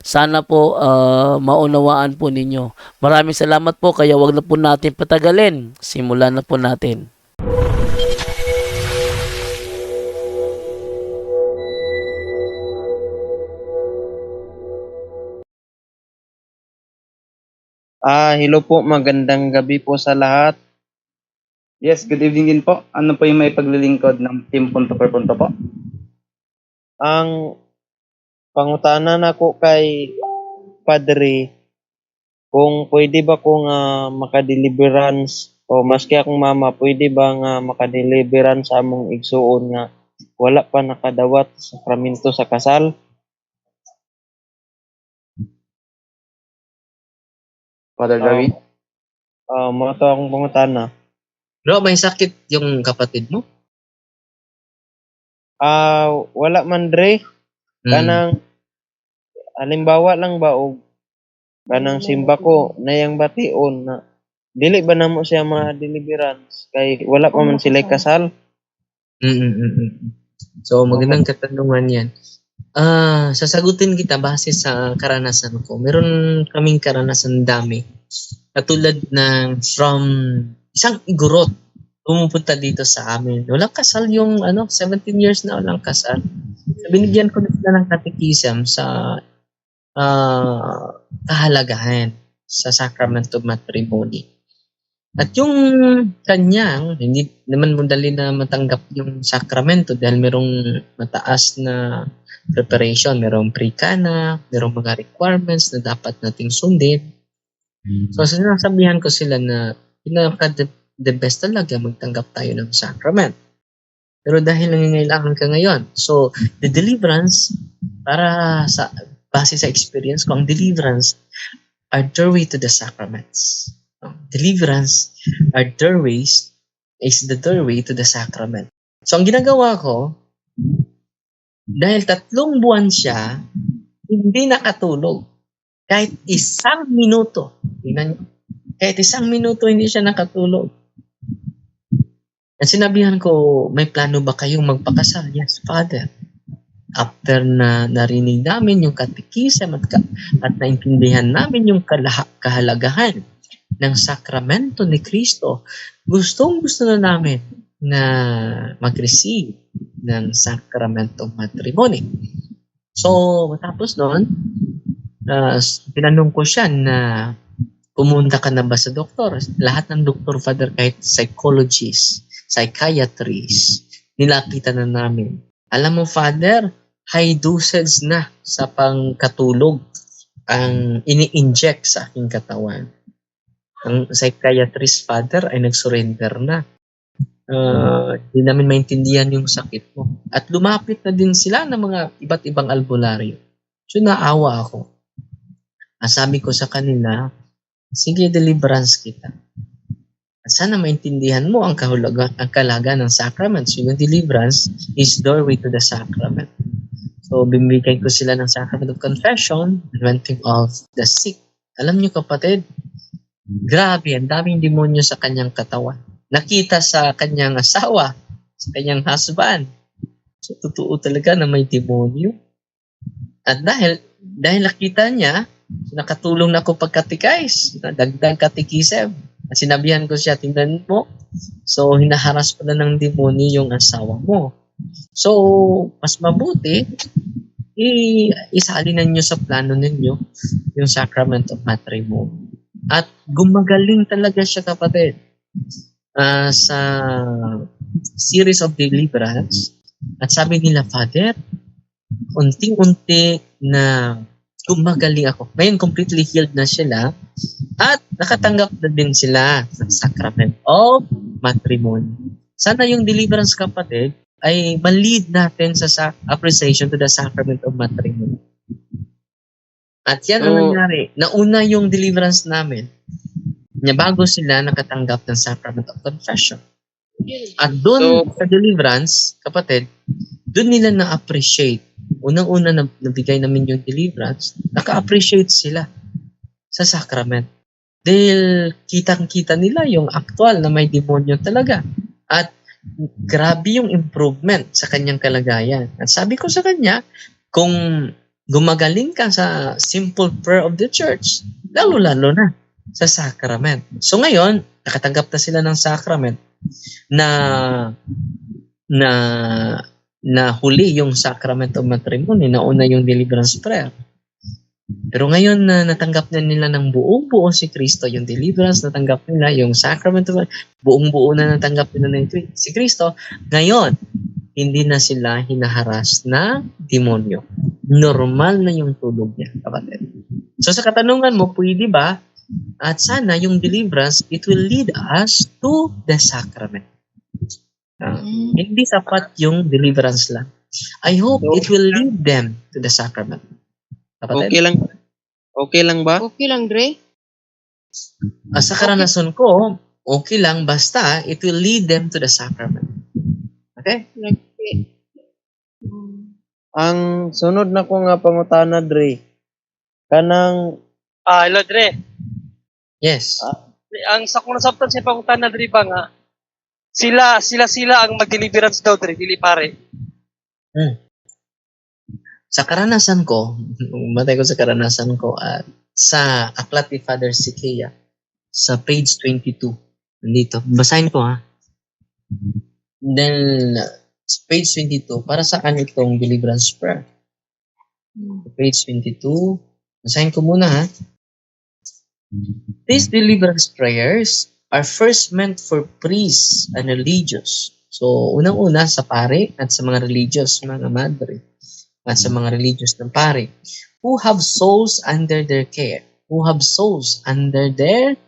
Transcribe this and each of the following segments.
Sana po ah, maunawaan po ninyo. Maraming salamat po kaya wag na po natin patagalin. Simulan na po natin. Ah, hello po, magandang gabi po sa lahat. Yes, good evening din po. Ano po yung may paglilingkod ng Team Punto per Punto po? Ang pangutanan ako kay Padre kung pwede ba kong uh, makadeliverance o maski akong mama, pwede ba nga makadeliverance sa among igsuon nga wala pa nakadawat sa sakramento sa kasal? Father Ah. Joey? Ah, mga to akong pangutana. Bro, may sakit yung kapatid mo? Ah, wala man dre. Mm. kanang halimbawa lang ba og kanang simba ko nayang bation na dili ba namo siya ma deliverance kay wala pa man sila kasal Mm, mm, mm. So, magandang katanungan yan. Ah, sasagutin kita base sa karanasan ko. Meron kaming karanasan dami. Katulad ng from isang igorot pumupunta dito sa amin. Walang kasal yung ano, 17 years na walang kasal. So, binigyan ko na ng katekism sa ah, kahalagahan sa sacrament of matrimony. At yung kanyang, hindi naman madali na matanggap yung sakramento dahil merong mataas na preparation, merong pre-kana, merong mga requirements na dapat nating sundin. So sinasabihan ko sila na pinaka the, best talaga magtanggap tayo ng sacrament. Pero dahil nangangailangan ka ngayon, so the deliverance, para sa base sa experience ko, ang deliverance are doorway to the sacraments. Deliverance are doorways is the doorway to the sacrament. So ang ginagawa ko, dahil tatlong buwan siya, hindi nakatulog. Kahit isang minuto. Kahit isang minuto hindi siya nakatulog. At sinabihan ko, may plano ba kayong magpakasal? Yes, Father. After na narinig namin yung katikisam at, ka, at naintindihan namin yung kalaha, kahalagahan ng sakramento ni Kristo, gustong gusto na namin na mag-receive ng sakramentong matrimony. So, matapos noon, uh, tinanong ko siya na pumunta ka na ba sa doktor? Lahat ng doktor, father, kahit psychologist, psychiatrist, nilapitan na namin. Alam mo, father, high dosage na sa pangkatulog ang ini-inject sa aking katawan. Ang psychiatrist, father, ay nag-surrender na. Uh, Hindi namin maintindihan yung sakit mo. At lumapit na din sila ng mga iba't ibang albularyo. So, naawa ako. Ang sabi ko sa kanila, sige, deliverance kita. Sana maintindihan mo ang kahulugan, ang kalaga ng sacraments. Yung deliverance is doorway to the sacrament. So, bibigyan ko sila ng sacrament of confession, anointing of the sick. Alam niyo kapatid, grabe, ang daming demonyo sa kanyang katawan. Nakita sa kanyang asawa, sa kanyang husband. So, totoo talaga na may demonyo. At dahil, dahil nakita niya, nakatulong na ako pagkatikais, dagdag katikisem. At sinabihan ko siya, tingnan mo, so hinaharas pala ng demonyo yung asawa mo. So, mas mabuti, i isalin ninyo sa plano ninyo yung sacrament of matrimony. At gumagaling talaga siya kapatid ah, sa series of deliverance. At sabi nila, Father, unting-unti na gumagaling ako. Ngayon, completely healed na sila at nakatanggap na din sila ng sacrament of matrimony. Sana yung deliverance kapatid ay ma-lead natin sa, sa appreciation to the sacrament of matrimony. At yan ang So- nangyari. Nauna yung deliverance namin na bago sila nakatanggap ng sacrament of confession. At doon sa deliverance, kapatid, doon nila na-appreciate. Unang-una na nabigay namin yung deliverance, naka-appreciate sila sa sacrament. Dahil kitang-kita nila yung actual na may demonyo talaga. At grabe yung improvement sa kanyang kalagayan. At sabi ko sa kanya, kung gumagaling ka sa simple prayer of the church, lalo-lalo na sa sacrament. So ngayon, nakatanggap na sila ng sacrament na na na huli yung sacrament of matrimony, nauna yung deliverance prayer. Pero ngayon na natanggap na nila ng buong buo si Kristo, yung deliverance natanggap nila, yung sacrament of buong buo na natanggap nila ng si Kristo, ngayon hindi na sila hinaharas na demonyo. Normal na yung tulog niya, kapatid. So sa katanungan mo, pwede ba? At sana yung deliverance, it will lead us to the sacrament. Ah, hindi sapat yung deliverance lang. I hope it will lead them to the sacrament. Kapatid? Okay lang. Okay lang ba? Okay lang, Dre. Ah, sa karanasan ko, okay lang basta it will lead them to the sacrament. Okay? Hmm. Ang sunod na ko nga pangutana Dre. Kanang Ah, hello, Dre. Yes. Ang sa kung nasabtan sa pangutan na Dre ba nga, sila, sila, sila ang mag-deliverance daw, Dre, dili pare. Sa karanasan ko, matay ko sa karanasan ko, at sa aklat ni Father Sikea, sa page 22, nandito, basahin ko ha. Then, page 22, para sa itong deliverance prayer. Page 22, basahin ko muna ha. These deliverance prayers are first meant for priests and religious. So, unang-una sa pare at sa mga religious, mga madre at sa mga religious ng pare who have souls under their care. Who have souls under their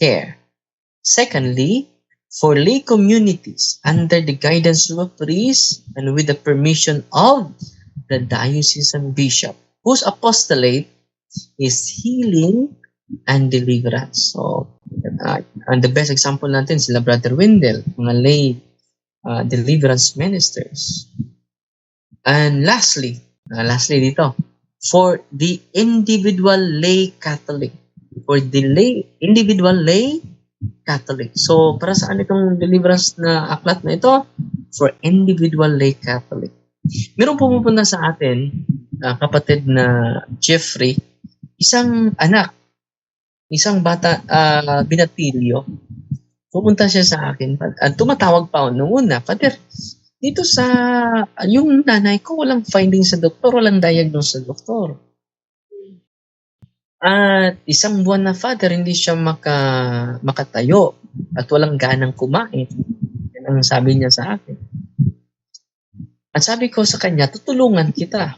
care. Secondly, for lay communities under the guidance of a priest and with the permission of the diocesan bishop whose apostolate is healing and deliverance. So, uh, and the best example natin sila Brother Wendell, mga lay uh, deliverance ministers. And lastly, uh, lastly dito, for the individual lay Catholic. For the lay, individual lay Catholic. So, para saan itong deliverance na aklat na ito? For individual lay Catholic. Meron pumupunta sa atin, uh, kapatid na Jeffrey, isang anak, isang bata, uh, binatilyo, pumunta siya sa akin at tumatawag pa ako noong una, Father, dito sa yung nanay ko walang finding sa doktor, walang diagnose sa doktor. At isang buwan na father, hindi siya maka, makatayo at walang ganang kumain. Yan ang sabi niya sa akin. At sabi ko sa kanya, tutulungan kita.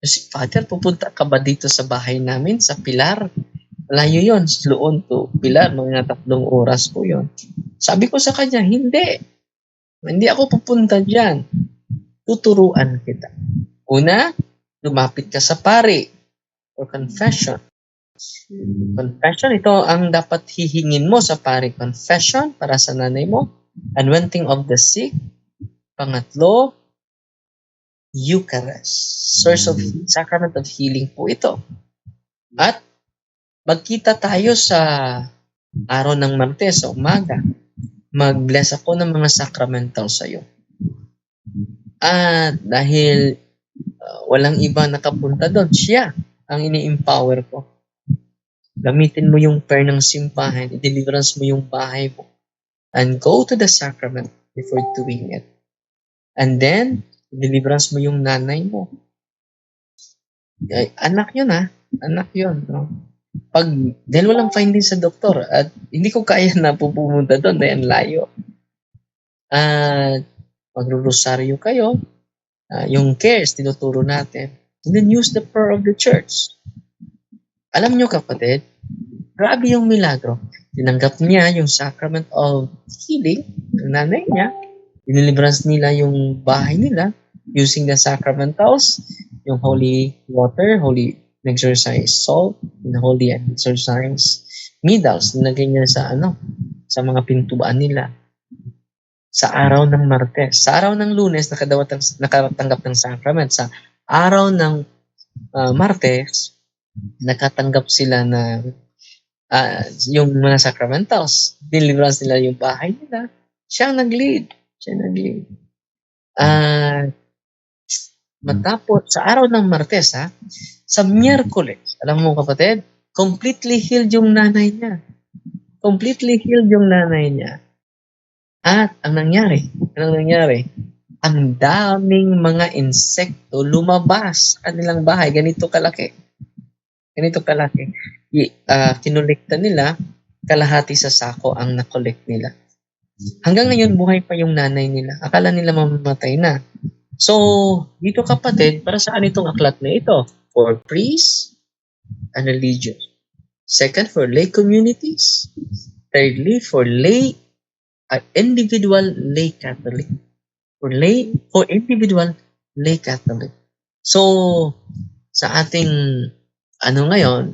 Kasi, Father, pupunta ka ba dito sa bahay namin, sa Pilar? Malayo yon Sloon to Pilar, mga tatlong oras po yon Sabi ko sa kanya, hindi. Hindi ako pupunta dyan. Tuturuan kita. Una, lumapit ka sa pari or confession. Confession, ito ang dapat hihingin mo sa pari. Confession para sa nanay mo. Anointing of the sick. Pangatlo, Eucharist. Source of sacrament of healing po ito. At magkita tayo sa araw ng Martes sa umaga mag-bless ako ng mga sacramental sa iyo. At dahil uh, walang iba nakapunta doon, siya ang ini-empower ko. Gamitin mo yung prayer ng simbahan, i-deliverance mo yung bahay mo, and go to the sacrament before doing it. And then, deliverance mo yung nanay mo. Ay, anak yun ha. Anak yun. No? Pag dahil walang finding sa doktor at hindi ko kaya na pupunta doon dahil layo. At magro-rosaryo kayo, uh, yung cares tinuturo natin. And then use the prayer of the church. Alam nyo kapatid, grabe yung milagro. Tinanggap niya yung sacrament of healing ng nanay niya. Diniliverance nila yung bahay nila using the sacramentals, yung holy water, holy exercise salt, and holy exercise needles. Nilagay niya sa ano, sa mga pintuan nila. Sa araw ng Martes. Sa araw ng Lunes, nakadawat ang, nakatanggap ng sacrament. Sa araw ng ah, Martes, nakatanggap sila ng ah, yung mga sacramentals. Deliverance nila yung bahay nila. Siya ang nag-lead. Siya nag-lead. Ah, matapos, sa araw ng Martes, ha, sa Miyerkules, alam mo kapatid, completely healed yung nanay niya. Completely healed yung nanay niya. At ang nangyari, anong nangyari? Ang daming mga insekto lumabas sa kanilang bahay. Ganito kalaki. Ganito kalaki. I, ah, kinolekta nila, kalahati sa sako ang nakolekt nila. Hanggang ngayon, buhay pa yung nanay nila. Akala nila mamamatay na. So, dito kapatid, para saan itong aklat na ito? For priests and religious. Second, for lay communities. Thirdly, for lay, uh, individual lay Catholic. For lay, for individual lay Catholic. So, sa ating ano ngayon,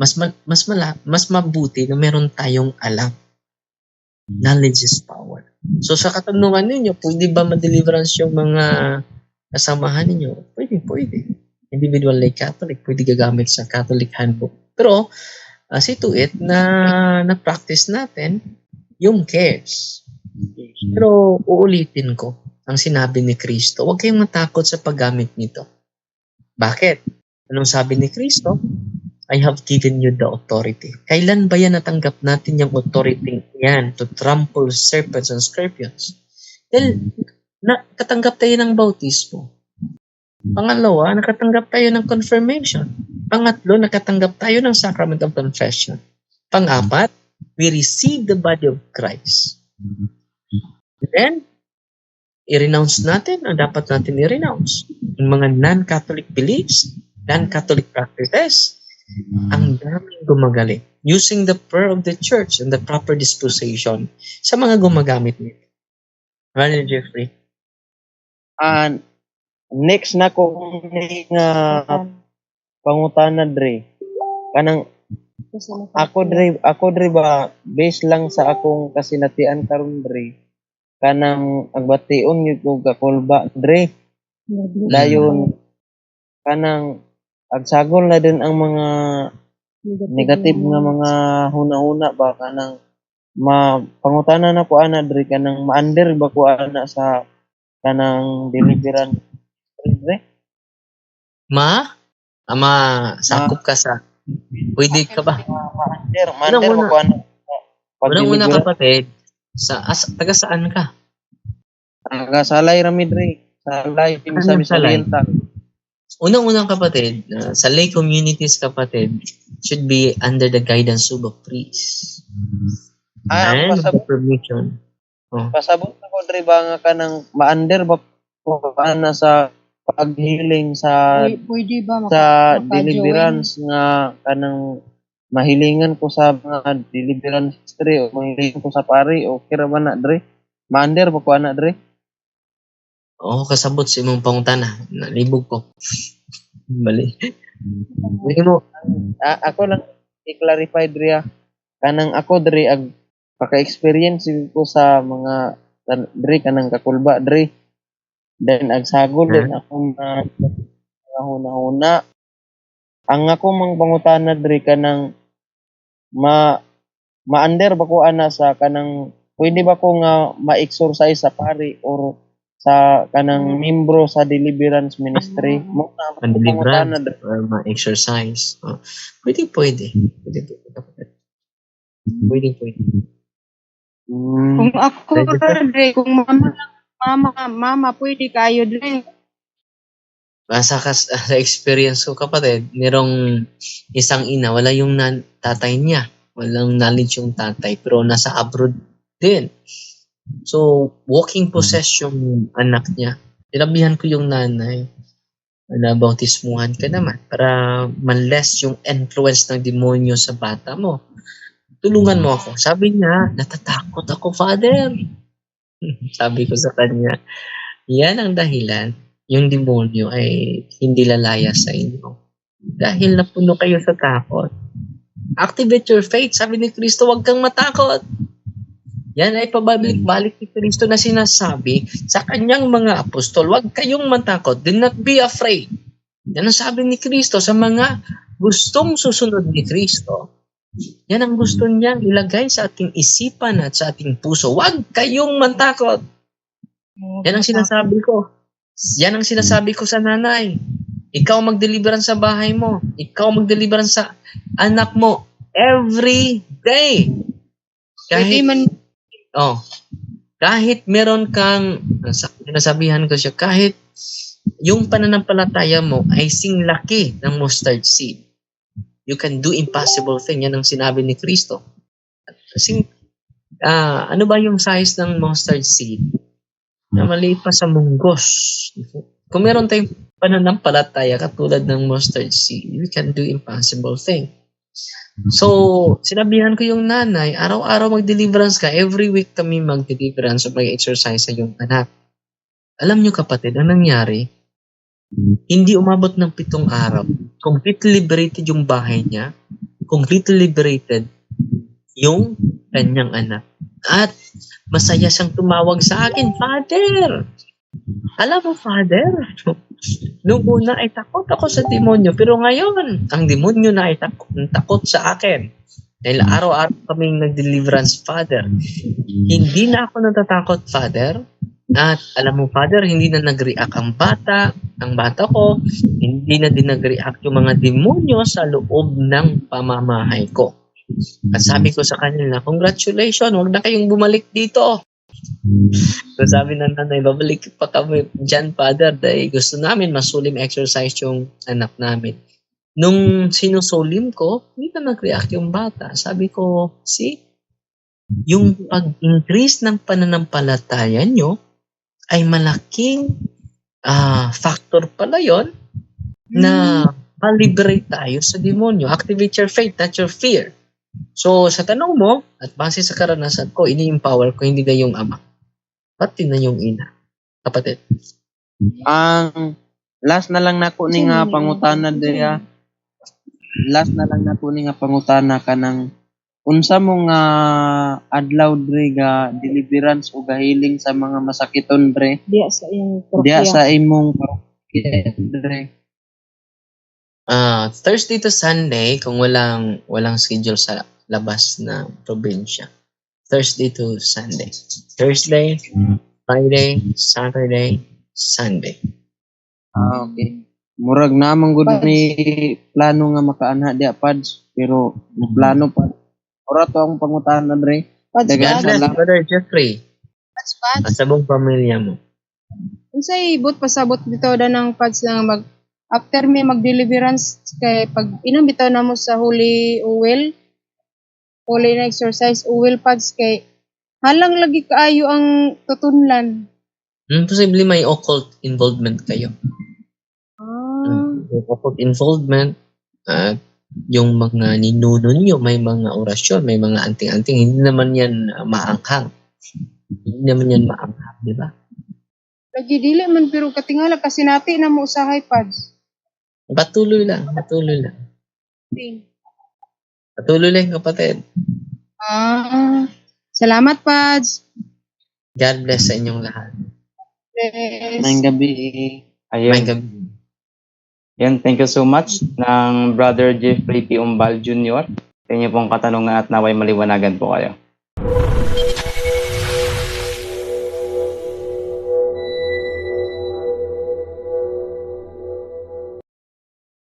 mas ma- mas mala, mas mabuti na meron tayong alam. Knowledge is power. So sa katanungan ninyo, pwede ba ma-deliverance yung mga kasamahan ninyo? Pwede, pwede. Individual lay Catholic, pwede gagamit sa Catholic handbook. Pero, uh, see to it na na-practice natin yung cares. Pero uulitin ko ang sinabi ni Kristo, huwag kayong matakot sa paggamit nito. Bakit? Anong sabi ni Kristo? I have given you the authority. Kailan ba yan natanggap natin yung authority yan to trample serpents and scorpions? Dahil nakatanggap tayo ng bautismo. Pangalawa, nakatanggap tayo ng confirmation. Pangatlo, nakatanggap tayo ng sacrament of confession. Pangapat, we receive the body of Christ. Then, i-renounce natin ang dapat natin i-renounce. Yung mga non-Catholic beliefs, non-Catholic practices, ang daming gumagaling using the prayer of the church and the proper disposition sa mga gumagamit nito. Brother Jeffrey. And next na ko nga pangutana dre. Kanang ako dre ako dre ba based lang sa akong kasinatian karon dre. Kanang agbation gyud ko kakulba dre. Dayon kanang agsagol na din ang mga negative nga mga huna-huna ba kanang ma pangutana na ko ana dre. Kanang ma-under ba ko ana sa kanang deliverance dre Ma? Ama, sakop ka sa... Pwede ka ba? ma-under ba ko ana pag Unang-una kapatid, sa, as, taga saan ka? Taga Salay rami dre Salay Ano sa Salay? Oriental Unang-unang kapatid, uh, sa lay communities kapatid, should be under the guidance of a priest. ah And pasabot permission. pasabot na ko dre ba nga kanang ma-under ba ko ana sa paghiling sa Pwede, ba maka, sa deliverance nga kanang mahilingan ko sa mga deliverance dre o mahilingan ko sa pari o kira ba na dre ma-under ba ko ana dre Oo, kasabot sa imong pangutana. Nalibog ko. Bali. Hindi mo, Ah, ako lang i-clarify dre ah. kanang ako dre ag paka-experience ko sa mga dre kanang kakulba dre then agsagol din ako mga mga huna-huna ang ako mang pangutana dre kanang ma ma-under ba ko ana sa kanang pwede ba ko nga ma-exercise sa pari or sa kanang membro sa deliverance ministry mo na Ang deliverance or ma-exercise. Oh, pwede, pwede. Pwede, pwede. Pwede, pwede. Mm. Kung ako, kung mama, mama, mama, pwede kayo, Dre. Basta ka sa experience ko kapatid, merong isang ina, wala yung nan- tatay niya. Walang knowledge yung tatay, pero nasa abroad din. So, walking possess yung anak niya. Tinabihan ko yung nanay. nabautismuhan ka naman para man-less yung influence ng demonyo sa bata mo. Tulungan mo ako. Sabi niya, natatakot ako, Father. Sabi ko sa kanya, yan ang dahilan. Yung demonyo ay hindi lalaya sa inyo. Dahil napuno kayo sa takot. Activate your faith. Sabi ni Kristo, huwag kang matakot. Yan ay pabalik-balik ni Kristo na sinasabi sa kanyang mga apostol, huwag kayong matakot. Do not be afraid. Yan ang sabi ni Kristo sa mga gustong susunod ni Kristo. Yan ang gusto niyang ilagay sa ating isipan at sa ating puso. Huwag kayong matakot. Yan ang sinasabi ko. Yan ang sinasabi ko sa nanay. Ikaw magdeliveran sa bahay mo. Ikaw magdeliveran sa anak mo every day. Pwede Kahit, man, oh, kahit meron kang, sa- sinasabihan ko siya, kahit yung pananampalataya mo ay sing laki ng mustard seed. You can do impossible thing. Yan ang sinabi ni Kristo. Sing, ah, ano ba yung size ng mustard seed? Na maliit pa sa munggos. Kung meron tayong pananampalataya katulad ng mustard seed, we can do impossible thing. So, sinabihan ko yung nanay, araw-araw mag-deliverance ka. Every week kami mag-deliverance o mag-exercise sa yung anak. Alam nyo kapatid, ang nangyari, hindi umabot ng pitong araw. Completely liberated yung bahay niya. Completely liberated yung kanyang anak. At masaya siyang tumawag sa akin, Father! Alam mo, Father, nung una ay takot ako sa demonyo, pero ngayon, ang demonyo na ay takot, takot sa akin. Dahil araw-araw kaming nag-deliverance, Father. Hindi na ako natatakot, Father. At alam mo, Father, hindi na nag-react ang bata, ang bata ko, hindi na din nag-react yung mga demonyo sa loob ng pamamahay ko. At sabi ko sa kanila, congratulations, huwag na kayong bumalik dito. So sabi ng nanay, babalik pa kami dyan, Father, dahil gusto namin masulim exercise yung anak namin. Nung sinusulim ko, hindi na nag-react yung bata. Sabi ko, see, yung pag-increase ng pananampalataya nyo ay malaking ah, factor pala yon na ma-liberate tayo sa demonyo. Activate your faith, not your fear. So, sa tanong mo, at base sa karanasan ko, ini-empower ko hindi na yung ama, pati na yung ina. Kapatid. Ang last na lang nako ni nga pangutana diya. Last na lang nako ni nga pangutana kanang unsa mo nga adlaw dre ga deliverance o gahiling sa mga masakiton dre diya sa diya parokya. sa imong parokya dre Ah, Thursday to Sunday kung walang walang schedule sa labas na probinsya. Thursday to Sunday. Thursday, Friday, Saturday, Sunday. Ah, okay. Murag namang gud ni plano nga makaanha diya pads pero plano pa. Ora to ang pangutana dre. Pads, Dagan God pads, sa bless, lang. Brother Jeffrey, pads, pads. at sa buong pamilya mo. Unsay ibot pasabot bitaw da ng pads lang mag after me mag-deliverance kay pag inom bitaw na mo sa holy oil holy na exercise oil pads kay halang lagi kaayo ang tutunlan. Hmm, posible may occult involvement kayo. Ah, Mm, Yung occult involvement at yung mga ninuno nyo, may mga orasyon, may mga anting-anting, hindi naman yan uh, maanghang. Hindi naman yan maanghang, di ba? lagi dili man pero katingala kasi nati na mo usahay pads. Patuloy lang, patuloy lang. Patuloy lang, kapatid. Ah, salamat pads. God bless sa inyong lahat. Yes. Nang gabi. Ayun. May gabi. Yan, thank you so much ng Brother Jeffrey P. Umbal Jr. Sa inyo pong katanungan at naway maliwanagan po kayo.